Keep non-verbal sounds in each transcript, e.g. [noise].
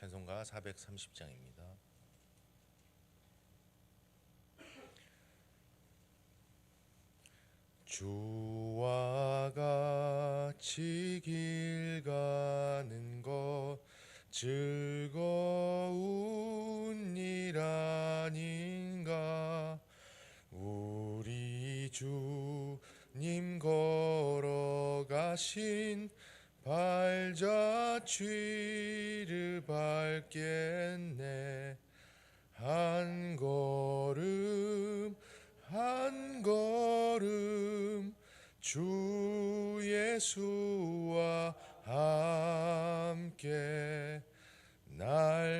찬송가 430장입니다. 주와 같이 길 가는 것 즐거운 일 아닌가 우리 주님 걸어가신 발자취를 밟겠네. 한 걸음 한 걸음 주 예수와 함께 날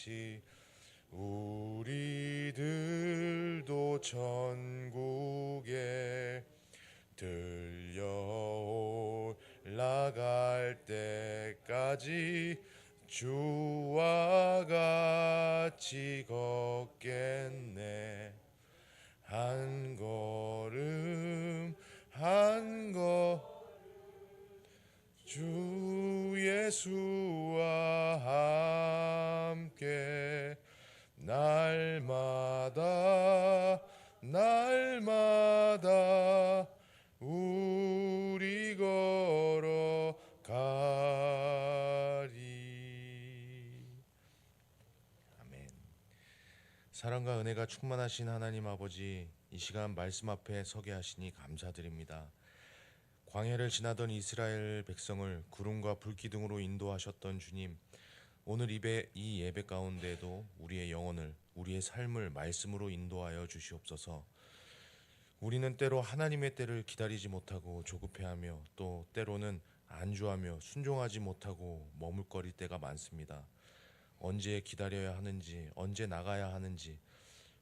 같이 우리들도 천국에 들려 올라갈 때까지 주와 같이 걷겠네. 한 걸음 한걸주 예수와 은혜가 충만하신 하나님 아버지 이 시간 말씀 앞에 서게 하시니 감사드립니다. 광야를 지나던 이스라엘 백성을 구름과 불기둥으로 인도하셨던 주님, 오늘 입에 이 예배 가운데도 우리의 영혼을 우리의 삶을 말씀으로 인도하여 주시옵소서. 우리는 때로 하나님의 때를 기다리지 못하고 조급해하며 또 때로는 안주하며 순종하지 못하고 머물거릴 때가 많습니다. 언제 기다려야 하는지, 언제 나가야 하는지,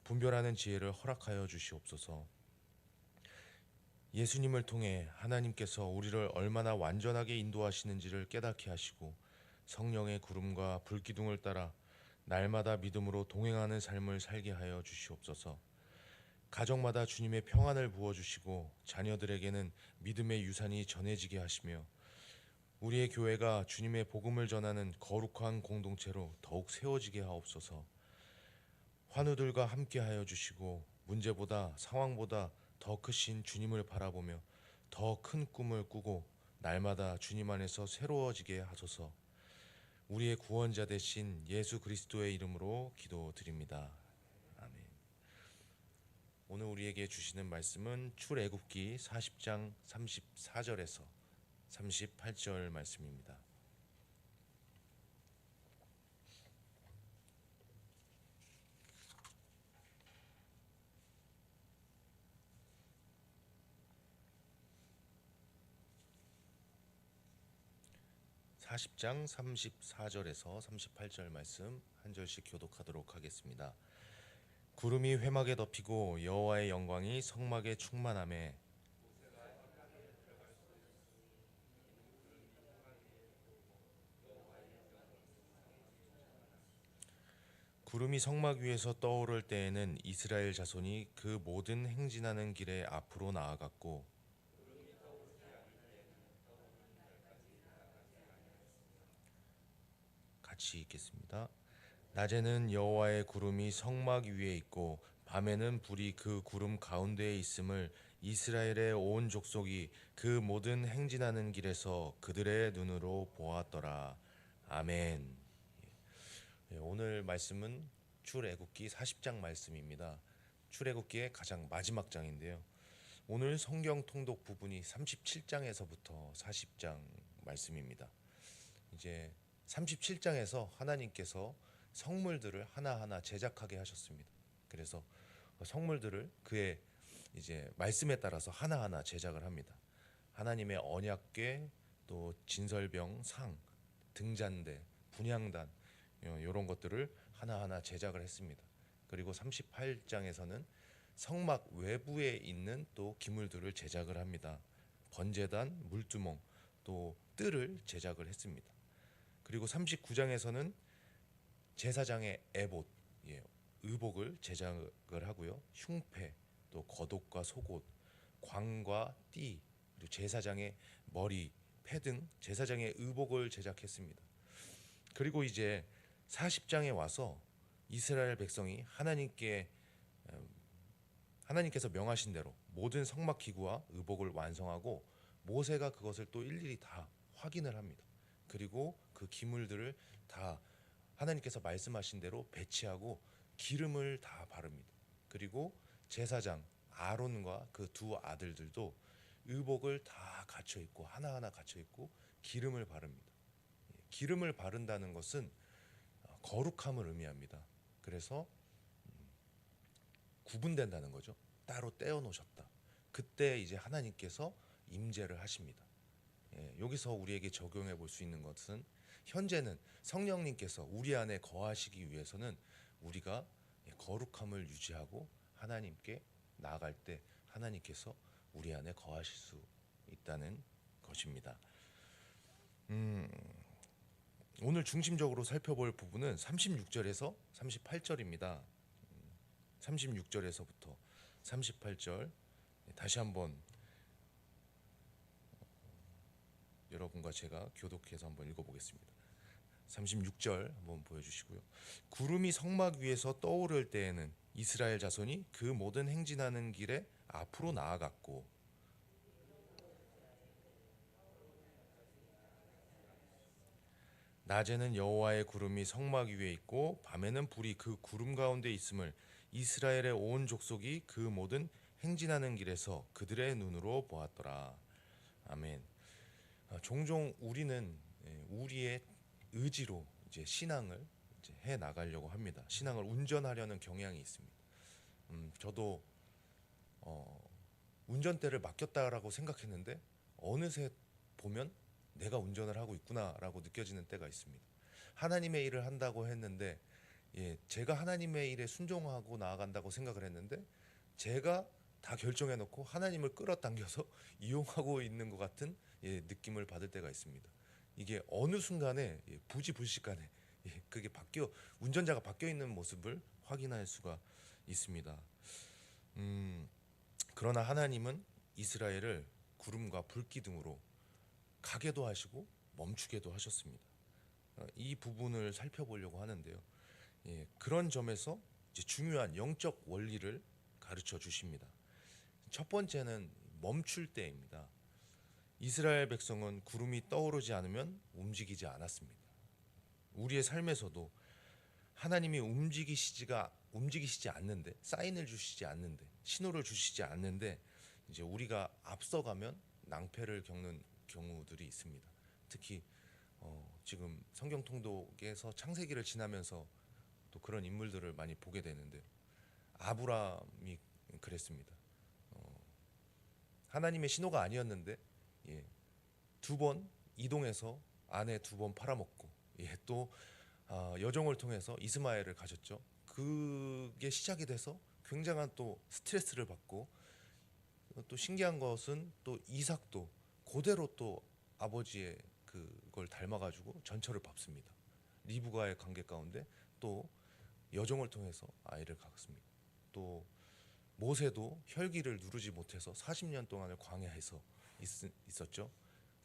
분별하는 지혜를 허락하여 주시옵소서. 예수님을 통해 하나님께서 우리를 얼마나 완전하게 인도하시는지를 깨닫게 하시고 성령의 구름과 불기둥을 따라 날마다 믿음으로 동행하는 삶을 살게 하여 주시옵소서. 가정마다 주님의 평안을 부어 주시고 자녀들에게는 믿음의 유산이 전해지게 하시며 우리의 교회가 주님의 복음을 전하는 거룩한 공동체로 더욱 세워지게 하옵소서. 환우들과 함께 하여 주시고 문제보다 상황보다 더 크신 주님을 바라보며 더 큰 꿈을 꾸고 날마다 주님 안에서 새로워지게 하소서. 우리의 구원자 되신 예수 그리스도의 이름으로 기도드립니다. 아멘. 오늘 우리에게 주시는 말씀은 출애굽기 40장 34절에서 38절 말씀입니다. 사십 장 34절에서 38절 말씀 한 절씩 교독하도록 하겠습니다. 구름이 회막에 덮이고 여호와의 영광이 성막에 충만함에 구름이 성막 위에서 떠오를 때에는 이스라엘 자손이 그 모든 행진하는 길에 앞으로 나아갔고 같이 읽겠습니다. 낮에는 여호와의 구름이 성막 위에 있고 밤에는 불이 그 구름 가운데에 있음을 이스라엘의 온 족속이 그 모든 행진하는 길에서 그들의 눈으로 보았더라. 아멘. 예, 오늘 말씀은 출애굽기 40장 말씀입니다. 출애굽기의 가장 마지막 장인데요. 오늘 성경 통독 부분이 37장에서부터 40장 말씀입니다. 이제 37장에서 하나님께서 성물들을 하나하나 제작하게 하셨습니다. 그래서 성물들을 그의 이제 말씀에 따라서 하나하나 제작을 합니다. 하나님의 언약궤 또 진설병 상 등잔대 분향단 이런 것들을 하나하나 제작을 했습니다. 그리고 38장에서는 성막 외부에 있는 또 기물들을 제작을 합니다. 번제단, 물두멍, 또 뜰을 제작을 했습니다. 그리고 39장에서는 제사장의 에봇, 예, 의복을 제작을 하고요. 흉패, 또 겉옷과 속옷, 광과 띠, 그리고 제사장의 머리, 패 등 제사장의 의복을 제작했습니다. 그리고 이제 40장에 와서 이스라엘 백성이 하나님께 음, 하나님께서 명하신 대로 모든 성막 기구와 의복을 완성하고 모세가 그것을 또 일일이 다 확인을 합니다. 그리고 그 기물들을 다 하나님께서 말씀하신 대로 배치하고 기름을 다 바릅니다. 그리고 제사장 아론과 그 두 아들들도 의복을 다 갖춰 입고 하나하나 갖춰 입고 기름을 바릅니다. 예, 기름을 바른다는 것은 어, 거룩함을 의미합니다. 그래서 음, 구분된다는 거죠. 따로 떼어 놓으셨다. 그때 이제 하나님께서 임재를 하십니다. 예, 여기서 우리에게 적용해 볼 수 있는 것은 현재는 성령님께서 우리 안에 거하시기 위해서는 우리가 거룩함을 유지하고 하나님께 나아갈 때 하나님께서 우리 안에 거하실 수 있다는 것입니다. 음, 오늘 중심적으로 살펴볼 부분은 36절에서 38절입니다. 36절에서부터 38절 다시 한번 여러분과 제가 교독해서 한번 읽어보겠습니다. 36절 한번 보여주시고요. 구름이 성막 위에서 떠오를 때에는 이스라엘 자손이 그 모든 행진하는 길에 앞으로 나아갔고 낮에는 여호와의 구름이 성막 위에 있고 밤에는 불이 그 구름 가운데 있음을 이스라엘의 온 족속이 그 모든 행진하는 길에서 그들의 눈으로 보았더라. 아멘. 아, 종종 우리는 예, 우리의 의지로 이제 신앙을 이제 해 나가려고 합니다. 신앙을 운전하려는 경향이 있습니다. 음, 저도 어, 운전대를 맡겼다라고 생각했는데 어느새 보면 내가 운전을 하고 있구나라고 느껴지는 때가 있습니다. 하나님의 일을 한다고 했는데 예, 제가 하나님의 일에 순종하고 나아간다고 생각을 했는데 제가 다 결정해 놓고 하나님을 끌어당겨서 [laughs] 이용하고 있는 것 같은 예, 느낌을 받을 때가 있습니다. 이게 어느 순간에 예, 부지불식간에 예, 그게 바뀌어 운전자가 바뀌어 있는 모습을 확인할 수가 있습니다. 음, 그러나 하나님은 이스라엘을 구름과 불기둥으로 가게도 하시고 멈추게도 하셨습니다. 어, 이 부분을 살펴보려고 하는데요. 예, 그런 점에서 중요한 영적 원리를 가르쳐 주십니다. 첫 번째는 멈출 때입니다. 이스라엘 백성은 구름이 떠오르지 않으면 움직이지 않았습니다. 우리의 삶에서도 하나님이 움직이시지가 움직이시지 않는데 사인을 주시지 않는데 신호를 주시지 않는데 이제 우리가 앞서가면 낭패를 겪는 경우들이 있습니다. 특히 어, 지금 성경 통독에서 창세기를 지나면서 또 그런 인물들을 많이 보게 되는데 아브라함이 그랬습니다. 어, 하나님의 신호가 아니었는데 예, 두번 이동해서 아내 두 번 팔아먹고 예, 또 아, 여종을 통해서 이스마엘을 가졌죠. 그게 시작이 돼서 굉장한 또 스트레스를 받고 또 신기한 것은 또 이삭도 그대로 또 아버지의 그걸 닮아가지고 전철을 밟습니다. 리브가의 관계 가운데 또 여종을 통해서 아이를 갖습니다. 또 모세도 혈기를 누르지 못해서 40년 동안을 광야에서 있, 있었죠.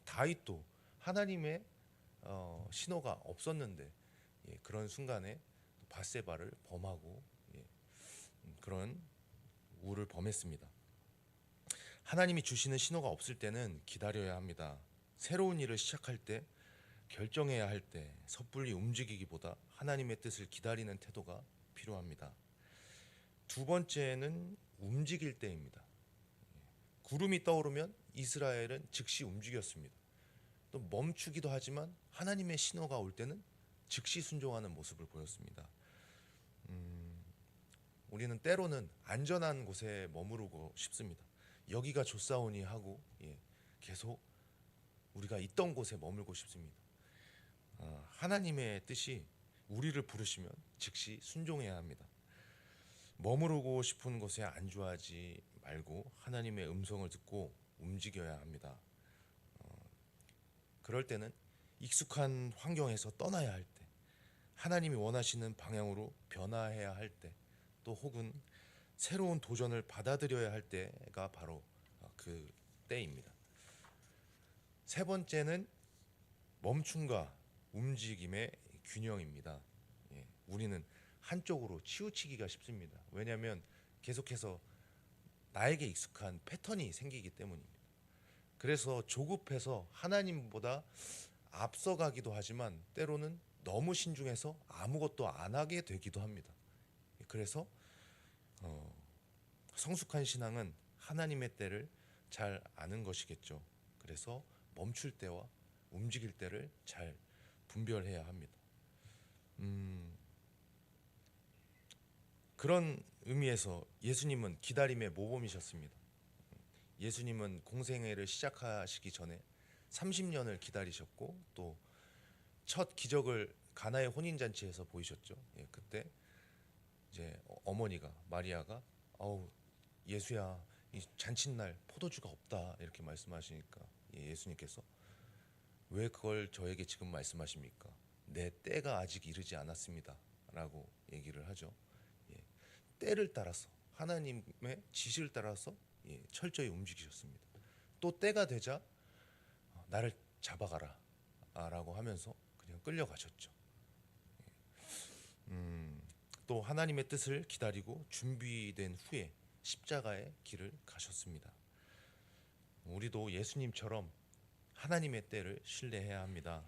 다윗도 하나님의 어, 신호가 없었는데 예, 그런 순간에 바세바를 범하고 예, 음, 그런 우를 범했습니다. 하나님이 주시는 신호가 없을 때는 기다려야 합니다. 새로운 일을 시작할 때 결정해야 할 때 섣불리 움직이기보다 하나님의 뜻을 기다리는 태도가 필요합니다. 두 번째는 움직일 때입니다. 구름이 떠오르면 이스라엘은 즉시 움직였습니다. 또 멈추기도 하지만 하나님의 신호가 올 때는 즉시 순종하는 모습을 보였습니다. 음, 우리는 때로는 안전한 곳에 머무르고 싶습니다. 여기가 좋사오니 하고 예, 계속 우리가 있던 곳에 머물고 싶습니다. 어, 하나님의 뜻이 우리를 부르시면 즉시 순종해야 합니다. 머무르고 싶은 곳에 안주하지 말고 하나님의 음성을 듣고 움직여야 합니다. 어, 그럴 때는 익숙한 환경에서 떠나야 할 때, 하나님이 원하시는 방향으로 변화해야 할 때, 또 혹은 새로운 도전을 받아들여야 할 때가 바로 어, 그 때입니다. 세 번째는 멈춤과 움직임의 균형입니다. 예, 우리는 한쪽으로 치우치기가 쉽습니다. 왜냐하면 계속해서 나에게 익숙한 패턴이 생기기 때문입니다. 그래서 조급해서 하나님보다 앞서가기도 하지만 때로는 너무 신중해서 아무것도 안 하게 되기도 합니다. 그래서 어, 성숙한 신앙은 하나님의 때를 잘 아는 것이겠죠. 그래서 멈출 때와 움직일 때를 잘 분별해야 합니다. 음, 그런 의미에서 예수님은 기다림의 모범이셨습니다. 예수님은 공생애를 시작하시기 전에 30년을 기다리셨고 또 첫 기적을 가나의 혼인 잔치에서 보이셨죠. 예, 그때 이제 어머니가 마리아가 아우 예수야 이 잔칫날 포도주가 없다 이렇게 말씀하시니까 예, 예수님께서 왜 그걸 저에게 지금 말씀하십니까? 내 때가 아직 이르지 않았습니다라고 얘기를 하죠. 예, 때를 따라서 하나님의 지시를 따라서 예, 철저히 움직이셨습니다. 또 때가 되자 어, 나를 잡아가라라고 하면서 그냥 끌려가셨죠. 예. 음, 또 하나님의 뜻을 기다리고 준비된 후에 십자가의 길을 가셨습니다. 우리도 예수님처럼 하나님의 때를 신뢰해야 합니다.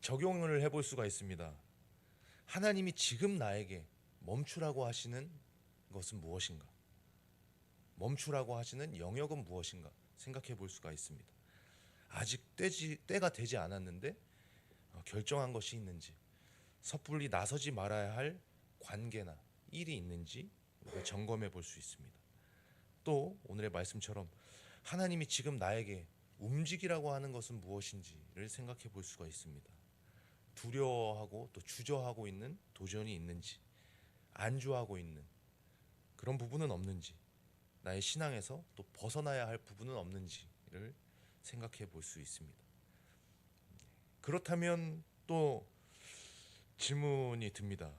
적용을 해볼 수가 있습니다. 하나님이 지금 나에게 멈추라고 하시는 것은 무엇인가? 멈추라고 하시는 영역은 무엇인가? 생각해 볼 수가 있습니다. 아직 때지, 때가 되지 않았는데 어, 결정한 것이 있는지, 섣불리 나서지 말아야 할 관계나 일이 있는지 점검해 볼 수 있습니다. 또 오늘의 말씀처럼 하나님이 지금 나에게 움직이라고 하는 것은 무엇인지를 생각해 볼 수가 있습니다. 두려워하고 또 주저하고 있는 도전이 있는지 안주하고 있는 그런 부분은 없는지 나의 신앙에서 또 벗어나야 할 부분은 없는지를 생각해 볼 수 있습니다. 그렇다면 또 질문이 듭니다.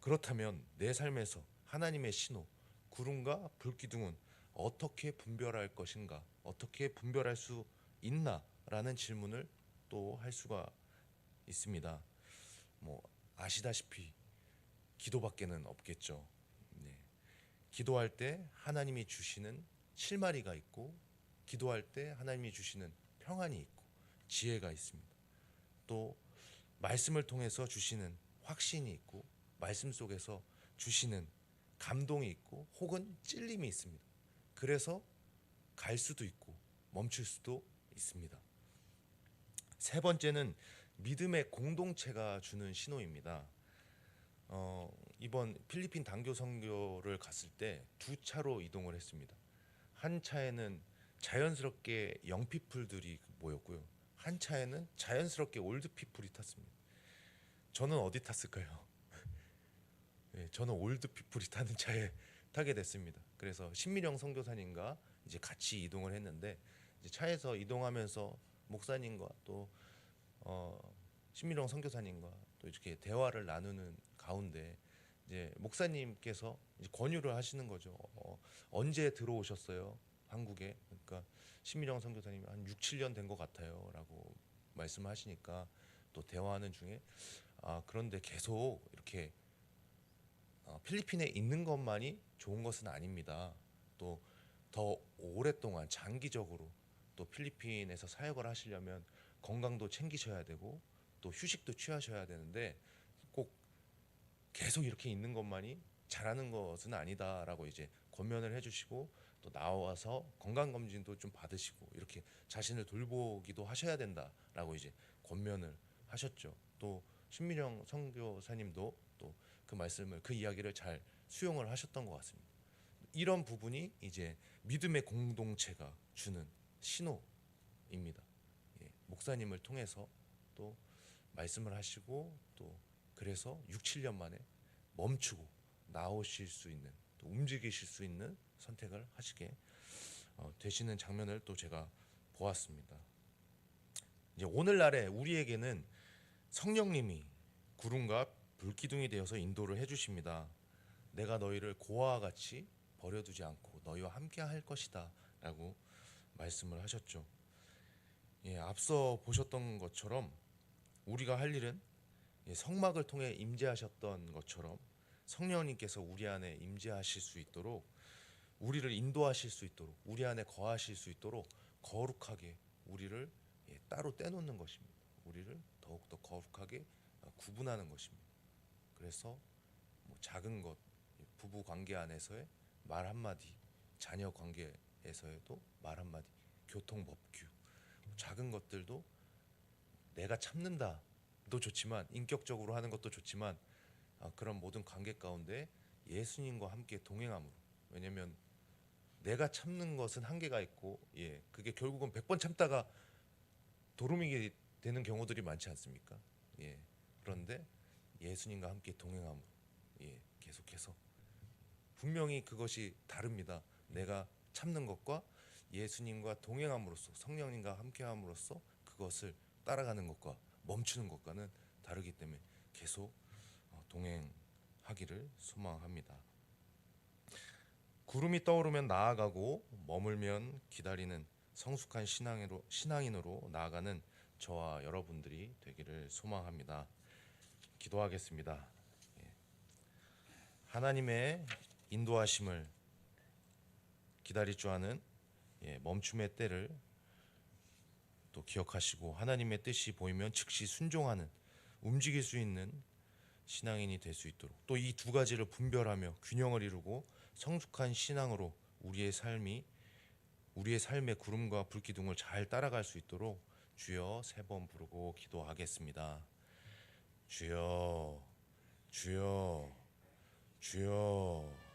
그렇다면 내 삶에서 하나님의 신호, 구름과 불기둥은 어떻게 분별할 것인가? 어떻게 분별할 수 있나 라는 질문을 또 할 수가 있습니다. 뭐 아시다시피 기도밖에는 없겠죠. 네. 기도할 때 하나님이 주시는 실마리가 있고 기도할 때 하나님이 주시는 평안이 있고 지혜가 있습니다. 또 말씀을 통해서 주시는 확신이 있고 말씀 속에서 주시는 감동이 있고 혹은 찔림이 있습니다. 그래서 갈 수도 있고 멈출 수도 있습니다. 세 번째는 믿음의 공동체가 주는 신호입니다. 어, 이번 필리핀 단교 선교를 갔을 때 두 차로 이동을 했습니다. 한 차에는 자연스럽게 영피플들이 모였고요. 한 차에는 자연스럽게 올드피플이 탔습니다. 저는 어디 탔을까요? 네, [laughs] 저는 올드피플이 타는 차에 타게 됐습니다. 그래서 신미령 선교사님과 이제 같이 이동을 했는데 차에서 이동하면서 목사님과 또 어, 신미령 선교사님과 또 이렇게 대화를 나누는 가운데 이제 목사님께서 이제 권유를 하시는 거죠. 어, 언제 들어오셨어요? 한국에? 그러니까 신미령 선교사님이 한 6, 7년 된 것 같아요라고 말씀하시니까 또 대화하는 중에 아 그런데 계속 이렇게 어, 필리핀에 있는 것만이 좋은 것은 아닙니다. 또 더 오랫동안 장기적으로 또 필리핀에서 사역을 하시려면 건강도 챙기셔야 되고 또 휴식도 취하셔야 되는데 꼭 계속 이렇게 있는 것만이 잘하는 것은 아니다라고 이제 권면을 해주시고 또 나와서 건강 검진도 좀 받으시고 이렇게 자신을 돌보기도 하셔야 된다라고 이제 권면을 하셨죠. 또 신민영 선교사님도 또 그 말씀을 그 이야기를 잘 수용을 하셨던 것 같습니다. 이런 부분이 이제 믿음의 공동체가 주는 신호입니다. 예, 목사님을 통해서 또 말씀을 하시고 또 그래서 6, 7년 만에 멈추고 나오실 수 있는 또 움직이실 수 있는 선택을 하시게 어, 되시는 장면을 또 제가 보았습니다. 이제 오늘날에 우리에게는 성령님이 구름과 불기둥이 되어서 인도를 해주십니다. 내가 너희를 고아와 같이 버려두지 않고 너희와 함께 할 것이다라고 말씀을 하셨죠. 예, 앞서 보셨던 것처럼 우리가 할 일은 예, 성막을 통해 임재하셨던 것처럼 성령님께서 우리 안에 임재하실 수 있도록 우리를 인도하실 수 있도록 우리 안에 거하실 수 있도록 거룩하게 우리를 예, 따로 떼놓는 것입니다. 우리를 더욱 더 거룩하게 어, 구분하는 것입니다. 그래서 뭐 작은 것 부부 관계 안에서의 말 한마디, 자녀 관계에서에도 말 한마디, 교통 법규 작은 것들도 내가 참는다도 좋지만 인격적으로 하는 것도 좋지만 아, 그런 모든 관계 가운데 예수님과 함께 동행함으로 왜냐하면 내가 참는 것은 한계가 있고 예 그게 결국은 100번 참다가 도루묵이 되는 경우들이 많지 않습니까? 예 그런데 예수님과 함께 동행함으로 예 계속해서 분명히 그것이 다릅니다. 내가 참는 것과 예수님과 동행함으로써 성령님과 함께함으로써 그것을 따라가는 것과 멈추는 것과는 다르기 때문에 계속 어, 동행하기를 소망합니다. 구름이 떠오르면 나아가고 머물면 기다리는 성숙한 신앙으로 신앙인으로 나아가는 저와 여러분들이 되기를 소망합니다. 기도하겠습니다. 예. 하나님의 인도하심을 기다릴 줄 아는 예, 멈춤의 때를 또 기억하시고 하나님의 뜻이 보이면 즉시 순종하는 움직일 수 있는 신앙인이 될 수 있도록 또 이 두 가지를 분별하며 균형을 이루고 성숙한 신앙으로 우리의 삶이 우리의 삶의 구름과 불기둥을 잘 따라갈 수 있도록 주여 세 번 부르고 기도하겠습니다. 주여 주여 주여